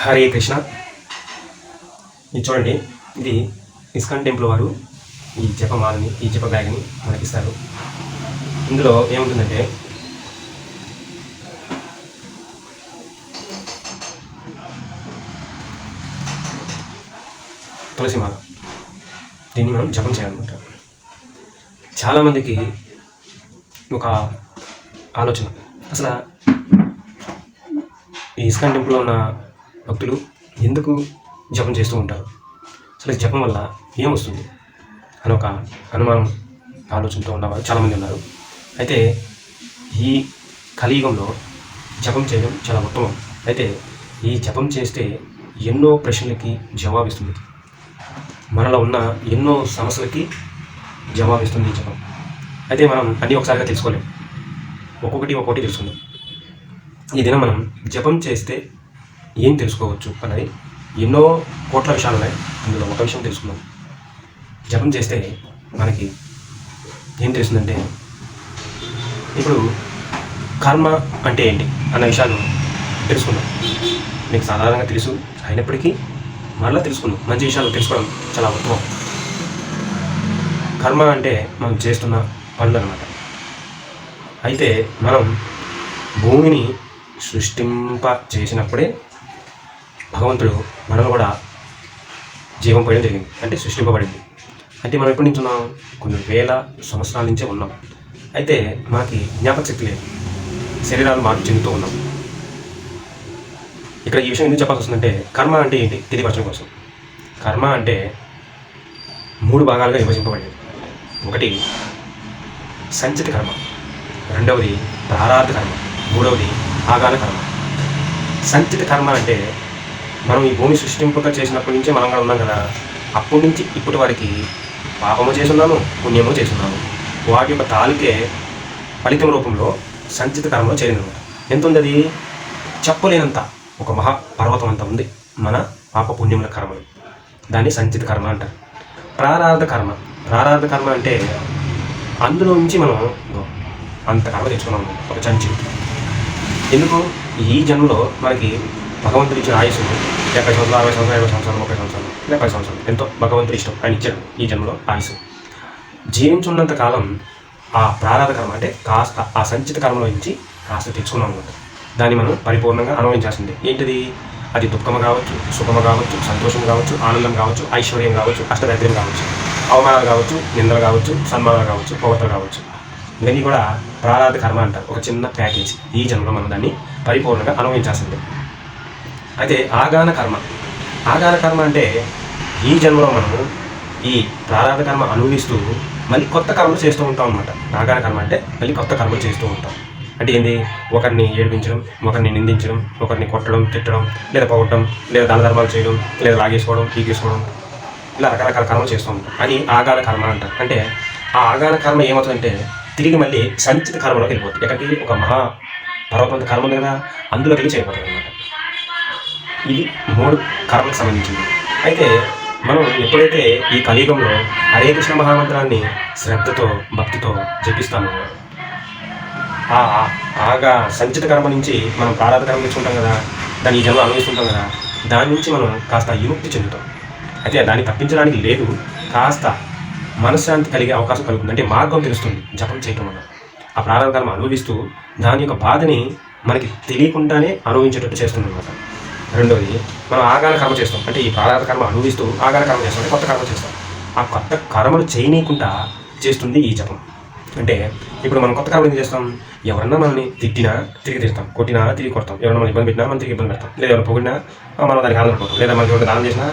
హరే కృష్ణ. ఇది చూడండి ఇది ఇస్కాన్ టెంపుల్ వారు ఈ జపమాలని ఈ జప బ్యాగ్ని మనకిస్తారు. ఇందులో ఏముంటుందంటే తులసిమాల దీన్ని మనం జపం చేయాలన్నమాట. చాలామందికి ఒక ఆలోచన. అసలు ఈ ఇస్కాన్ టెంపుల్లో ఉన్న భక్తులు ఎందుకు జపం చేస్తూ ఉంటారు? అసలు జపం వల్ల ఏమొస్తుంది? అని ఒక అనుమానం ఆలోచనతో ఉన్నవారు చాలామంది ఉన్నారు. అయితే ఈ కలియుగంలో జపం చేయడం చాలా ఉత్తమం. అయితే ఈ జపం చేస్తే ఎన్నో ప్రశ్నలకి జవాబిస్తుంది మనలో ఉన్న ఎన్నో సమస్యలకి జవాబిస్తుంది ఈ జపం. అయితే మనం అన్నీ ఒకసారిగా తెలుసుకోలేం. ఒక్కొక్కటి ఒక్కొక్కటి తెలుసుకుందాం. ఈ దినం మనం జపం చేస్తే ఏం తెలుసుకోవచ్చు అన్నది ఎన్నో కోట్ల విషయాలు ఉన్నాయి అందులో ఒక విషయం తెలుసుకుందాం. జపం చేస్తే మనకి ఏం తెలుస్తుందంటే ఇప్పుడు కర్మ అంటే ఏంటి అన్న విషయాలు తెలుసుకుందాం. మీకు సాధారణంగా తెలుసు అయినప్పటికీ మరలా తెలుసుకుందాం. మంచి విషయాలు తెలుసుకోవడం చాలా ఉత్తమం. కర్మ అంటే మనం చేస్తున్న పనులు అనమాట అయితే మనం భూమిని సృష్టింప చేసినప్పుడే భగవంతుడు మనల్ని కూడా జీవం పోయడం జరిగింది. అంటే సృష్టింపబడింది. అంటే మనం ఎప్పటి నుంచి ఉన్నాం? కొన్ని వేల సంవత్సరాల నుంచే ఉన్నాం. అయితే మనకి జ్ఞాపక శక్తి లేదు. శరీరాలు మార్పు చెందుతూ ఉన్నాం. ఇక్కడ ఈ విషయం ఎందుకు చెప్పాల్సి వస్తుందంటే కర్మ అంటే ఏంటి? తెలియపరచడం కోసం. కర్మ అంటే మూడు భాగాలుగా విభజింపబడింది. ఒకటి సంచిత కర్మ. రెండవది ప్రారాధ కర్మ. మూడవది ఆగాన కర్మ. సంచిత కర్మ అంటే మనం ఈ భూమి సృష్టింపక చేసినప్పటి నుంచి మనం కూడా ఉన్నాం కదా. అప్పటి నుంచి ఇప్పటి వరకు పాపము చేస్తున్నాము పుణ్యము చేస్తున్నాము. వాటి యొక్క తాలికే ఫలితం రూపంలో సంచిత కర్మలో చేరిందన్నమాట ఎంత ఉంది అది చెప్పలేనంత ఒక మహా పర్వతం అంత ఉంది మన పాప పుణ్యముల కర్మలు. దాన్ని సంచిత కర్మ అంటారు. ప్రారాధ కర్మ. ప్రారాధ కర్మ అంటే అందులో నుంచి మనం అంత కర్మ తెచ్చుకున్నాం ఒక చంచి ఎందుకు? ఈ జన్మలో మనకి భగవంతుడు ఇచ్చిన ఆయుష్ యాభై సంవత్సరాలు అరవై సంవత్సరాలు ఇరవై సంవత్సరాలు ముప్పై సంవత్సరాలు డెబ్బై సంవత్సరాలు. ఎంతో భగవంతుడు ఇష్టం. ఆయన ఇచ్చాడు ఈ జన్మలో ఆయుష్ జీవించున్నంత కాలం ఆ ప్రారాధ కర్మ అంటే కాస్త ఆ సంచిత కర్మలో నుంచి కాస్త తెచ్చుకున్నాం అనమాట దాన్ని మనం పరిపూర్ణంగా అనుభవించాల్సిందే. ఏంటిది? అది దుఃఖము కావచ్చు సుఖము కావచ్చు సంతోషం కావచ్చు ఆనందం కావచ్చు ఐశ్వర్యం కావచ్చు అష్టదరిద్రం కావచ్చు అవమానాలు కావచ్చు నిందలు కావచ్చు సన్మానాలు కావచ్చు పొగతలు కావచ్చు. ఇవన్నీ కూడా ప్రారాధ కర్మ అంటారు. ఒక చిన్న ప్యాకేజ్. ఈ జన్మలో మనం దాన్ని పరిపూర్ణంగా అనుభవించాల్సిందే. అయితే ఆగాన కర్మ. ఆగాన కర్మ అంటే ఈ జన్మలో మనము ఈ ప్రారంభ కర్మ అనుభవిస్తూ మళ్ళీ కొత్త కర్మలు చేస్తూ ఉంటాం అనమాట ఆగాన కర్మ అంటే మళ్ళీ కొత్త కర్మలు చేస్తూ ఉంటాం. అంటే ఏంది? ఒకరిని ఏడిపించడం ఒకరిని నిందించడం ఒకరిని కొట్టడం తిట్టడం లేదా పోగొట్టడం లేదా దాన ధర్మాలు చేయడం లేదా లాగేసుకోవడం పీకేసుకోవడం ఇలా రకరకాల కర్మలు చేస్తూ ఉంటాం. అది ఆగాన కర్మ అంటారు అంటే ఆ ఆగాన కర్మ ఏమవుతుందంటే తిరిగి మళ్ళీ సంచిత కర్మలోకి వెళ్ళిపోతుంది. ఎక్కడికి? ఒక మహా పర్వతంత కర్మ ఉంది కదా అందులోకి వెళ్ళి చేయబోతుంది అనమాట ఇది మూడు కర్మకు సంబంధించింది. అయితే మనం ఎప్పుడైతే ఈ కలియుగంలో హరే కృష్ణ మహామంత్రాన్ని శ్రద్ధతో భక్తితో జపిస్తామో ఆ ఆగా సంచిత కర్మ నుంచి మనం ప్రారాధ కర్మ తెచ్చుకుంటాం కదా దాన్ని ఈ జన్మ అనుభవిస్తుంటాం కదా దాని నుంచి మనం కాస్త విముక్తి చెందుతాం. అయితే దాన్ని తప్పించడానికి లేదు కాస్త మనశ్శాంతి కలిగే అవకాశం కలుగుతుంది. అంటే మార్గం తెలుస్తుంది జపం చేయటం వల్ల. ఆ ప్రారంభ కర్మ అనుభవిస్తూ దాని యొక్క బాధని మనకి తెలియకుండానే అనుభవించేటట్టు చేస్తుంది అనమాట రెండవది మనం ఆగాన కర్మ చేస్తాం. అంటే ఈ ప్రారంభ కర్మ అనుభవిస్తూ ఆగాన కర్మ చేస్తాం కొత్త కర్మ చేస్తాం. ఆ కొత్త కర్మలు చేయనీయకుండా చేస్తుంది ఈ జపం. అంటే ఇప్పుడు మనం కొత్త కర్మ ఏం చేస్తాం? ఎవరన్నా మనల్ని తిట్టినా తిరిగి తిడతాం కొట్టినా తిరిగి కొడతాం. ఎవరైనా మనం ఇబ్బంది పెట్టినా మనం తిరిగి ఇబ్బంది పెడతాం. లేదా ఎవరు పొగిడినా మనం దానికి ఆనందపడతాం లేదా మనకి ఎవరు దానం చేసినా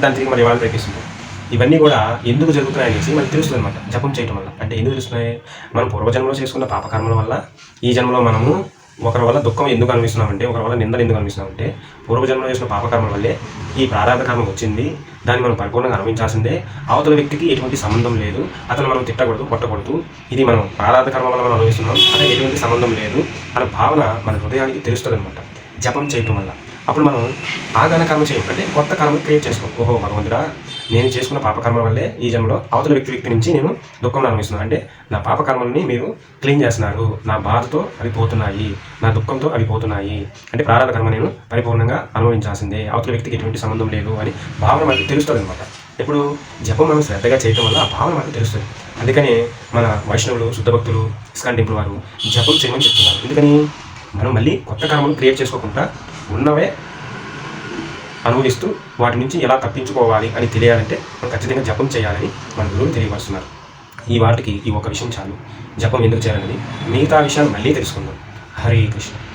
దాన్ని తిరిగి మనం ఇవ్వాలని ప్రయత్నిస్తుంటాం ఇవన్నీ కూడా ఎందుకు జరుగుతున్నాయి అనేసి మనకి తెలుస్తుంది అనమాట జపం చేయటం వల్ల. అంటే ఎందుకు తెలుస్తున్నాయి? మనం పూర్వజన్మలో చేసుకున్న పాపకర్మల వల్ల ఈ జన్మలో మనము ఒకరి వల్ల దుఃఖం ఎందుకు అనిపిస్తున్నామంటే ఒకరి వల్ల నిందలు ఎందుకు అనిపిస్తున్నామంటే పూర్వజన్మలో చేసిన పాపకర్మల వల్లే ఈ ప్రారాధ కర్మ వచ్చింది. దాన్ని మనం పరిపూర్ణంగా అనుభవించాల్సిందే. అవతల వ్యక్తికి ఎటువంటి సంబంధం లేదు. అతను మనం తిట్టకూడదు కొట్టకూడదు. ఇది మనం ప్రారాధ కర్మ వల్ల మనం అనుభవిస్తున్నాం. అదే ఎటువంటి సంబంధం లేదు అనే భావన మన హృదయానికి తెలుస్తుంది అనమాట జపం చేయటం వల్ల. అప్పుడు మనం ఆగాన కర్మ చేయం. అంటే కొత్త కర్మ క్రియేట్ చేసుకోం. ఓహో భగవంతుడా నేను చేసుకున్న పాపకర్మ వల్లే ఈ జన్మలో అవతల వ్యక్తి వ్యక్తి నుంచి నేను దుఃఖం అనుభవిస్తున్నాను అంటే నా పాపకర్మల్ని మీరు క్లీన్ చేస్తున్నారు. నా బాధతో అవి పోతున్నాయి. నా దుఃఖంతో అవి పోతున్నాయి. అంటే ప్రారంభ కర్మ నేను పరిపూర్ణంగా అనుభవించాల్సిందే. అవతల వ్యక్తికి ఎటువంటి సంబంధం లేదు అని భావన మనకి తెలుస్తుంది అనమాట ఇప్పుడు జపం మనం శ్రద్ధగా చేయటం వల్ల ఆ భావన మనకు తెలుస్తుంది. అందుకని మన వైష్ణవులు శుద్ధ భక్తులు ఇస్కాన్ వారు జపం చేయమని చెప్తున్నారు. ఎందుకని? మనం మళ్ళీ కొత్త కర్మలు క్రియేట్ చేసుకోకుండా ఉన్నవే అనుభవిస్తూ వాటి నుంచి ఎలా తప్పించుకోవాలి అని తెలియాలంటే మనం ఖచ్చితంగా జపం చేయాలని మన గురువులు తెలియపరుస్తున్నారు. ఈ వాటికి ఈ ఒక విషయం చాలు. జపం ఎందుకు చేయాలని మిగతా విషయాలు మళ్ళీ తెలుసుకుందాం. హరే కృష్ణ.